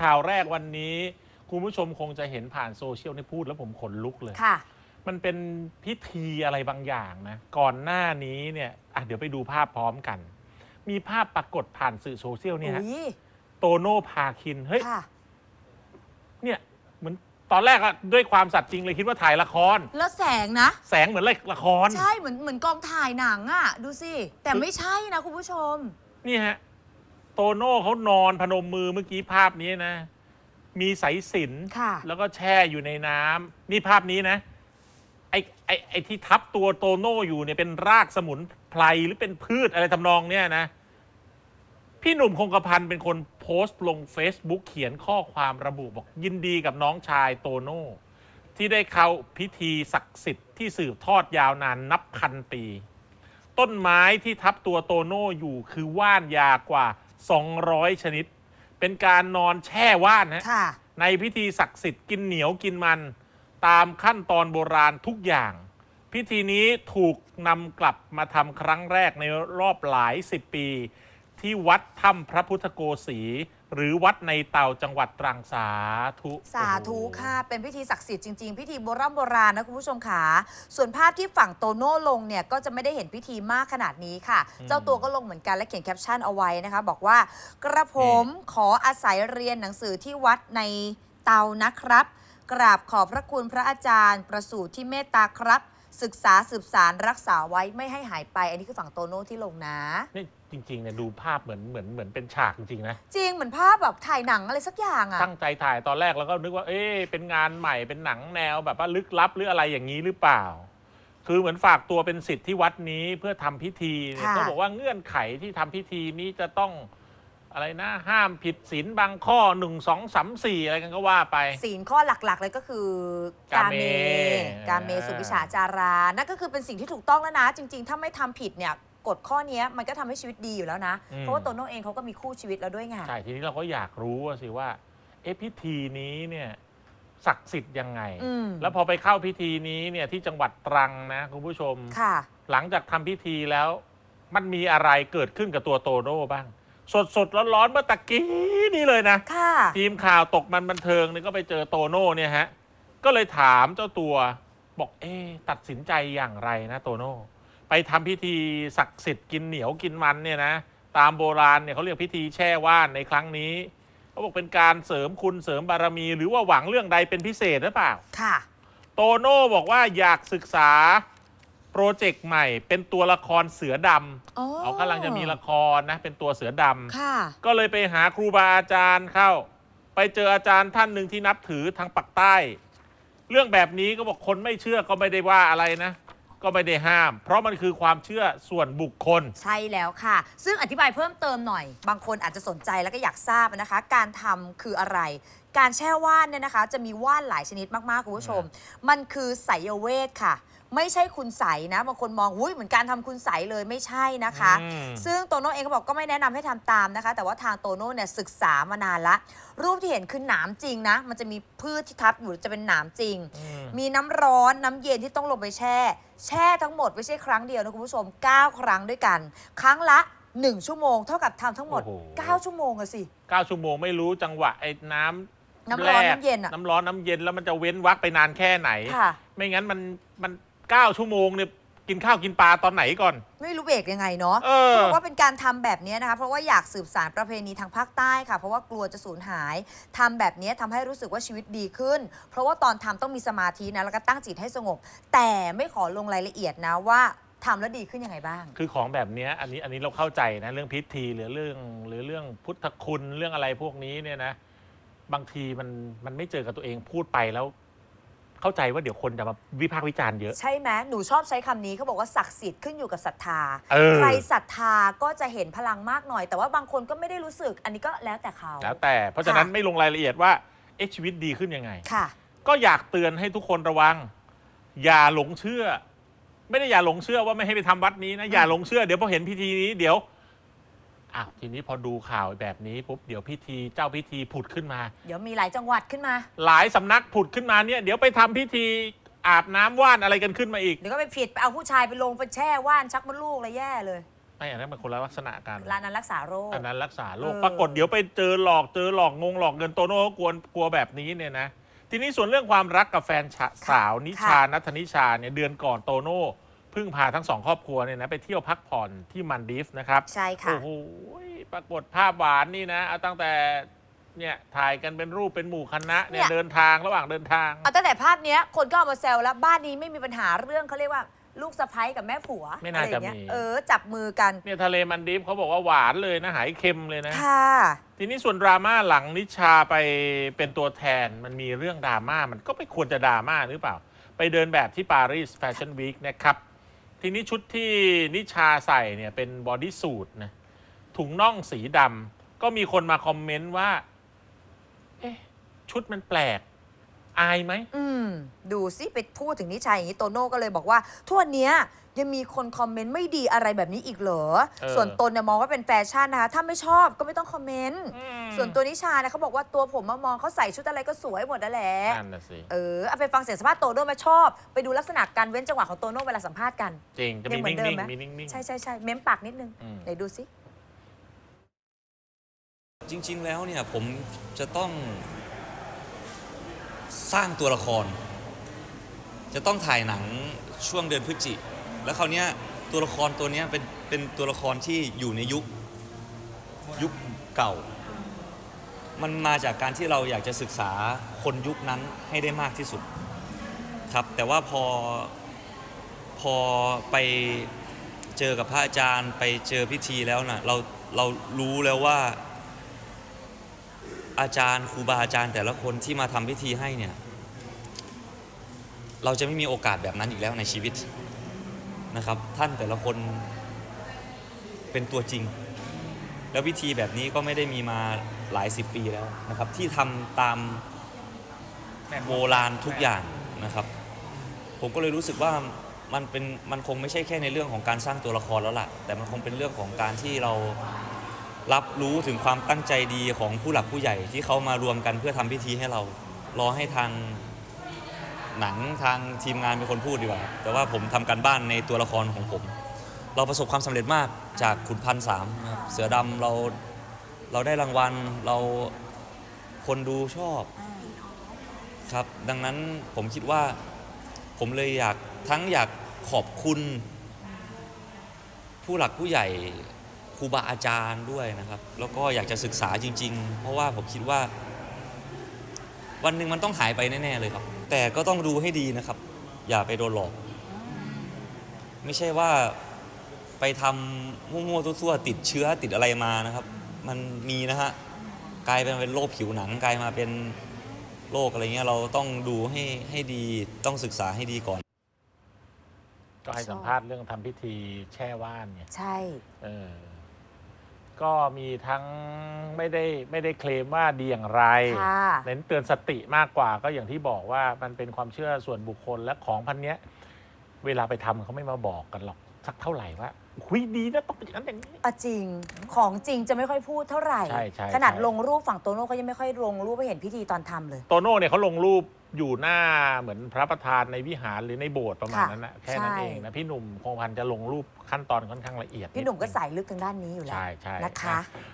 ข่าวแรกวันนี้ คุณผู้ชมคงจะเห็นผ่านโซเชียลนี่พูดแล้วผมขนลุกเลย ค่ะ มันเป็นพิธีอะไรบางอย่างนะ ก่อนหน้านี้เนี่ยอะเดี๋ยวไปดูภาพพร้อมกัน มีภาพปรากฏผ่านสื่อโซเชียลเนี่ยฮะอุ้ยโตโน่พาคินเฮ้ย ค่ะ เนี่ยเหมือนตอนแรกอะด้วยความสัตย์จริงเลยคิดว่าถ่ายละคร แล้วแสงนะ แสงเหมือนละคร ใช่เหมือนเหมือนกองถ่ายหนังอะดูสิ แต่ไม่ใช่นะคุณผู้ชม นี่ฮะ โตโน่เขานอนพนมมือเมื่อกี้ภาพนี้นะ มีสายสิญจนค่ะแล้วก็แช่อยู่ในน้ำนี่ภาพนี้นะ ไอ้ไอ้ไอ้ที่ทับตัวโตโน่อยู่เนี่ยเป็นรากสมุนไพรหรือเป็นพืชอะไรทำนองเนี่ยนะ พี่หนุ่มคงกระพันเป็นคนโพสต์ลง Facebook เขียนข้อความระบุบอกยินดีกับน้องชายโตโน่ ที่ได้เข้าพิธีศักดิ์สิทธิ์ที่สืบทอดยาวนานนับพันปี ต้นไม้ที่ทับตัวโตโน่อยู่คือว่านยากว่า 200 ชนิด เป็นการนอนแช่ว่านฮะค่ะ ในพิธีศักดิ์สิทธิ์กินเหนียวกินมัน ตามขั้นตอนโบราณทุกอย่าง พิธีนี้ถูกนำกลับมาทำครั้งแรกในรอบหลายสิบปี ที่วัดถ้ำพระพุทธโกศี หรือวัดในเต่าจังหวัดตรังสาธุสาธุค่ะ เป็นพิธีศักดิ์สิทธิ์จริง ๆ พิธีโบราณโบราณนะคุณผู้ชมค่ะ ส่วนภาพที่ฝั่งโตโน่ลงเนี่ยก็จะไม่ได้เห็นพิธีมากขนาดนี้ค่ะ เจ้าตัวก็ลงเหมือนกันและเขียนแคปชั่นเอาไว้นะคะ บอกว่ากระผมขออาศัยเรียนหนังสือที่วัดในเตานะครับ กราบขอบพระคุณพระอาจารย์ ประสูติที่เมตตาครับ ศึกษาสืบสารรักษาไว้ไม่ให้หายไป อันนี้คือฝั่งโตโน่ที่ลงนะ นี่จริงๆเนี่ยดูภาพเหมือนเหมือนเหมือนเป็นฉากจริงๆนะ จริงเหมือนภาพแบบถ่ายหนังอะไรสักอย่างอะ ตั้งใจถ่ายตอนแรกแล้วก็นึกว่า เอ๊ะเป็นงานใหม่เป็นหนังแนวแบบว่าลึกลับหรืออะไรอย่างนี้หรือเปล่า คือเหมือนฝากตัวเป็นสิทธิ์ที่วัดนี้เพื่อทำพิธีเนี่ยค่ะต้องบอกว่าเงื่อนไขที่ทำพิธีนี้จะต้อง อะไรนะห้ามผิดศีลบางข้อหนึ่งสองสามสี่อะไรกันก็ว่าไป ศีลข้อหลักๆ เลยก็คือกาเมกาเมสุวิชาจารา นั่นก็คือเป็นสิ่งที่ถูกต้องแล้วนะ จริง ๆ ถ้าไม่ทำผิดเนี่ยกฎข้อเนี้ยมันก็ทำให้ชีวิตดีอยู่แล้วนะเพราะว่าโตโน่เองเขาก็มีคู่ชีวิตแล้วด้วยไง ใช่ทีนี้เราก็อยากรู้ว่าสิว่าเอ๊ะพิธีนี้เนี่ยศักดิ์สิทธิ์ยังไง อืม แล้วพอไปเข้าพิธีนี้เนี่ยที่จังหวัดตรังนะคุณผู้ชม ค่ะ หลังจากทำพิธีแล้ว มันมีอะไรเกิดขึ้นกับตัวโตโน่บ้าง สดสดร้อนร้อนๆเมื่อตะกี้นี่เลยนะ ค่ะทีมข่าวตกมันบันเทิงเนี่ยก็ไปเจอโตโน่เนี่ยฮะ ก็เลยถามเจ้าตัวบอกเอ๊ะตัดสินใจอย่างไรนะโตโน่ไปทำพิธีศักดิ์สิทธิ์กินเหนียวกินมันเนี่ยนะ ตามโบราณเนี่ยเขาเรียกพิธีแช่ว่านในครั้งนี้เขาบอกเป็นการเสริมคุณเสริมบารมี หรือว่าหวังเรื่องใดเป็นพิเศษหรือเปล่า ค่ะ โตโน่บอกว่าอยากศึกษา โปรเจกต์ใหม่เป็นตัวละครเสือดอ๋อำเขากำลังจะมีละครนะ เป็นตัวเสือดค่ะำก็เลยไปหาครูบาอาจารย์เข้า ไปเจออาจารย์ท่านหนึ่งที่นับถือทางปักใต้ เรื่องแบบนี้ก็บอกคนไม่เชื่อก็ไม่ได้ว่าอะไรนะ ก็ไม่ได้ห้าม เพราะมันคือความเชื่อส่วนบุคคล ใช่แล้วค่ะ ซึ่งอธิบายเพิ่มเติมหน่อย บางคนอาจจะสนใจแล้วก็อยากทราบนะคะ การทำคืออะไร การแช่ว่านเนี่ยนะคะ จะมีว่านหลายชนิดมากๆ คุณผู้ชม มันคือไสยเวทค่ะ ไม่ใช่คุณใสยนะบางคนมองอุ้ยเหมือนการทำคุณใสยเลยไม่ใช่นะคะ อืม ซึ่งโตโน่เองก็บอกก็ไม่แนะนำให้ทำตามนะคะ แต่ว่าทางโตโน่เนี่ยศึกษามานานละ รูปที่เห็นคือหนามจริงนะ มันจะมีพืชที่ทับอยู่จะเป็นหนามจริง อืม มีน้ำร้อนน้ำเย็นที่ต้องลงไปแช่ แช่ทั้งหมดไม่ใช่ครั้งเดียวนะคุณผู้ชม 9 ครั้งด้วยกัน ครั้งละ 1 ชั่วโมง เท่ากับทำทั้งหมด โอ้โห 9 ชั่วโมงอะสิ เก้าชั่วโมงไม่รู้จังหวะไอ้น้ำน้ำร้อนแกน้ำเย็นอะ น้ำร้อนน้ำเย็นแล้วมันจะเว้นวักไปนานแค่ไหน ค่ะ ไม่งั้นมันมัน เก้าชั่วโมงเนี่ยกินข้าวกินปลาตอนไหนก่อน ไม่รู้เบรกยังไงเนาะเออ เขาบอกว่าเป็นการทำแบบนี้นะคะ เพราะว่าอยากสืบสารประเพณีทางภาคใต้ค่ะ เพราะว่ากลัวจะสูญหายทำแบบนี้ทำให้รู้สึกว่าชีวิตดีขึ้น เพราะว่าตอนทำต้องมีสมาธินะแล้วก็ตั้งจิตให้สงบ แต่ไม่ขอลงรายละเอียดนะว่าทำแล้วดีขึ้นยังไงบ้าง คือของแบบเนี้ยอันนี้อันนี้เราเข้าใจนะเรื่องพิธีหรือเรื่องหรือเรื่องพุทธคุณเรื่องอะไรพวกนี้เนี่ยนะ บางทีมันมันไม่เจอกับตัวเองพูดไปแล้ว เข้าใจว่าเดี๋ยวคนจะมาวิพากษ์วิจารณ์เยอะ ใช่ไหมหนูชอบใช้คำนี้เขาบอกว่าศักดิ์สิทธิ์ขึ้นอยู่กับศรัทธา เออ ใครศรัทธาก็จะเห็นพลังมากหน่อย แต่ว่าบางคนก็ไม่ได้รู้สึก อันนี้ก็แล้วแต่เขา แล้วแต่เพราะฉะนั้นค่ะ ไม่ลงรายละเอียดว่าเอ๊ะชีวิตดีขึ้นยังไง ค่ะ ก็อยากเตือนให้ทุกคนระวัง อย่าหลงเชื่อ ไม่ได้อย่าหลงเชื่อว่าไม่ให้ไปทำวัดนี้นะอย่าหลงเชื่อเดี๋ยวพอเห็นพิธีนี้เดี๋ยว อ้าวทีนี้พอดูข่าวแบบนี้ปุ๊บเดี๋ยวพิธีเจ้าพิธีผุดขึ้นมา เดี๋ยวมีหลายจังหวัดขึ้นมา หลายสำนักผุดขึ้นมาเนี่ยเดี๋ยวไปทำพิธีอาบน้ำว่านอะไรกันขึ้นมาอีก เดี๋ยวก็ไปผิดไปเอาผู้ชายไปลงไปแช่ว่านชักมดลูกอะไรแย่เลยไม่อันนั้นมันคนละลักษณะกันร้านนั้นรักษาโรค อันนั้นรักษาโรคเออ ปรากฏเดี๋ยวไปเจอหลอกเจอหลอกงงหลอกเงินโตโน่ก็กลัวกลัวแบบนี้เนี่ยนะทีนี้ส่วนเรื่องความรักกับแฟนชะสาวนิชานัทนิชาเนี่ยเดือนก่อนโตโน่เพิ่งพาทั้งสองครอบครัวเนี่ยนะไปเที่ยวพักผ่อนที่มันดีฟนะครับใช่ค่ะ โอ้โหปรากฏภาพหวานนี่นะเอาตั้งแต่เนี่ยถ่ายกันเป็นรูปเป็นหมู่คณะเนี่ยเนี่ย เดินทางระหว่างเดินทาง เอาตั้งแต่ภาพเนี้ยคนก็เอามาแซวแล้วบ้านนี้ไม่มีปัญหาเรื่องเขาเรียกว่าลูกสะใภ้กับแม่ผัวไม่น่าอรอย่งเงี้ยจะมี เออ จับมือกันเนี่ยทะเลมันดีฟเขาบอกว่าหวานเลยนะหายเค็มเลยนะ ค่ะ ทีนี้ส่วนดราม่าหลังนิชาไปเป็นตัวแทนมันมีเรื่องดราม่ามันก็ไม่ควรจะดราม่าหรือเปล่า ไปเดินแบบที่ปารีสแฟชั่นวีคนะครับ ทีนี้ชุดที่นิชาใส่เนี่ยเป็นบอดี้สูทนะถุงน่องสีดำก็มีคนมาคอมเมนต์ว่า เอ๊ะ ชุดมันแปลก อายไหม อืม ดูสิไปพูดถึงนิชายอย่างนี้โตโน่ก็เลยบอกว่าทั่วนเนี้ยยังมีคนคอมเมนต์ไม่ดีอะไรแบบนี้อีกเหรอ เออ ส่วนตนเนี่ยมองว่าเป็นแฟชั่นนะคะ ถ้าไม่ชอบก็ไม่ต้องคอมเมนต์ อืมส่วนตัวนิชาเนี่ยเขาบอกว่าตัวผมมามองเขาใส่ชุดอะไรก็สวยหมดนั่นแหละ นั่นน่ะสิ เออเอาไปฟังเสียงสัมภาษณ์โตโน่มาชอบ ไปดูลักษณะการเว้นจังหวะของโตโน่เวลาสัมภาษณ์กัน จริง จะมียังเหมือนนิ่งเดิมไหม ๆมีนิ่งๆ ใช่ใช่ใช่เม้มปากนิดนึงอืม ไหนดูสิ จริงๆ แล้วเนี่ยผมจะต้อง สร้างตัวละคร จะต้องถ่ายหนังช่วงเดือนพฤศจิ แล้วคราวเนี้ยตัวละครตัวเนี้ยเป็นเป็นตัวละครที่อยู่ในยุคยุคเก่า มันมาจากการที่เราอยากจะศึกษาคนยุคนั้นให้ได้มากที่สุดครับ แต่ว่าพอพอไปเจอกับพระอาจารย์ไปเจอพิธีแล้วนะเราเรารู้แล้วว่า อาจารย์ครูบาอาจารย์แต่ละคนที่มาทำพิธีให้เนี่ยเราจะไม่มีโอกาสแบบนั้นอีกแล้วในชีวิตนะครับ ท่านแต่ละคนเป็นตัวจริง แล้วพิธีแบบนี้ก็ไม่ได้มีมาหลายสิบปีแล้วนะครับ ที่ทำตามโบราณทุกอย่างนะครับ ผมก็เลยรู้สึกว่ามันเป็นมันคงไม่ใช่แค่ในเรื่องของการสร้างตัวละครแล้วล่ะ แต่มันคงเป็นเรื่องของการที่เรา รับรู้ถึงความตั้งใจดีของผู้หลักผู้ใหญ่ที่เขามารวมกันเพื่อทำพิธีให้เรา รอให้ทางหนังทางทีมงานเป็นคนพูดดีกว่าแต่ว่าผมทำการบ้านในตัวละครของผม เราประสบความสำเร็จมากจากขุนพันสามเสือดำเราเราได้รางวัลเราคนดูชอบครับ ดังนั้นผมคิดว่าผมเลยอยากทั้งอยากขอบคุณ ผู้หลักผู้ใหญ่ ครูบาอาจารย์ด้วยนะครับ แล้วก็อยากจะศึกษาจริง ๆ เพราะว่าผมคิดว่า วันหนึ่งมันต้องหายไปแน่ๆเลยครับ แต่ก็ต้องดูให้ดีนะครับ อย่าไปโดนหลอก ไม่ใช่ว่าไปทำมั่วๆซั่วๆติดเชื้อติดอะไรมานะครับ มันมีนะฮะกลายเป็นเป็นโรคผิวหนังกลายมาเป็นโรคอะไรเงี้ยเราต้องดูให้ให้ดีต้องศึกษาให้ดีก่อน ก็ให้สัมภาษณ์เรื่องทำพิธีแช่ว่านไงใช่ เออ ก็มีทั้งไม่ได้ไม่ได้เคลมว่าดีอย่างไร ค่ะ เน้นเตือนสติมากกว่าก็อย่างที่บอกว่ามันเป็นความเชื่อส่วนบุคคลและของพันเนี้ย เวลาไปทำเขาไม่มาบอกกันหรอกสักเท่าไหร่ว่า คุยดีนะต้องเป็นอย่างนั้นอย่างนี้ อะจริงของจริงจะไม่ค่อยพูดเท่าไหร่ ใช่ใช่ขนาดใช่ ลงรูปฝั่งโตโน่ก็ยังไม่ค่อยลงรูปไปเห็นพิธีตอนทำเลย โตโน่เนี่ยเขาลงรูปอยู่หน้าเหมือนพระประธานในวิหารหรือในโบสถ์ประมาณค่ะนั้นนะแค่นั้นใช่ เองนะพี่หนุ่มคงพันธ์จะลงรูปขั้นตอนค่อนข้างละเอียดพี่หนุ่มก็สายลึกทางด้านนี้อยู่แล้วใช่ใช่นะคะ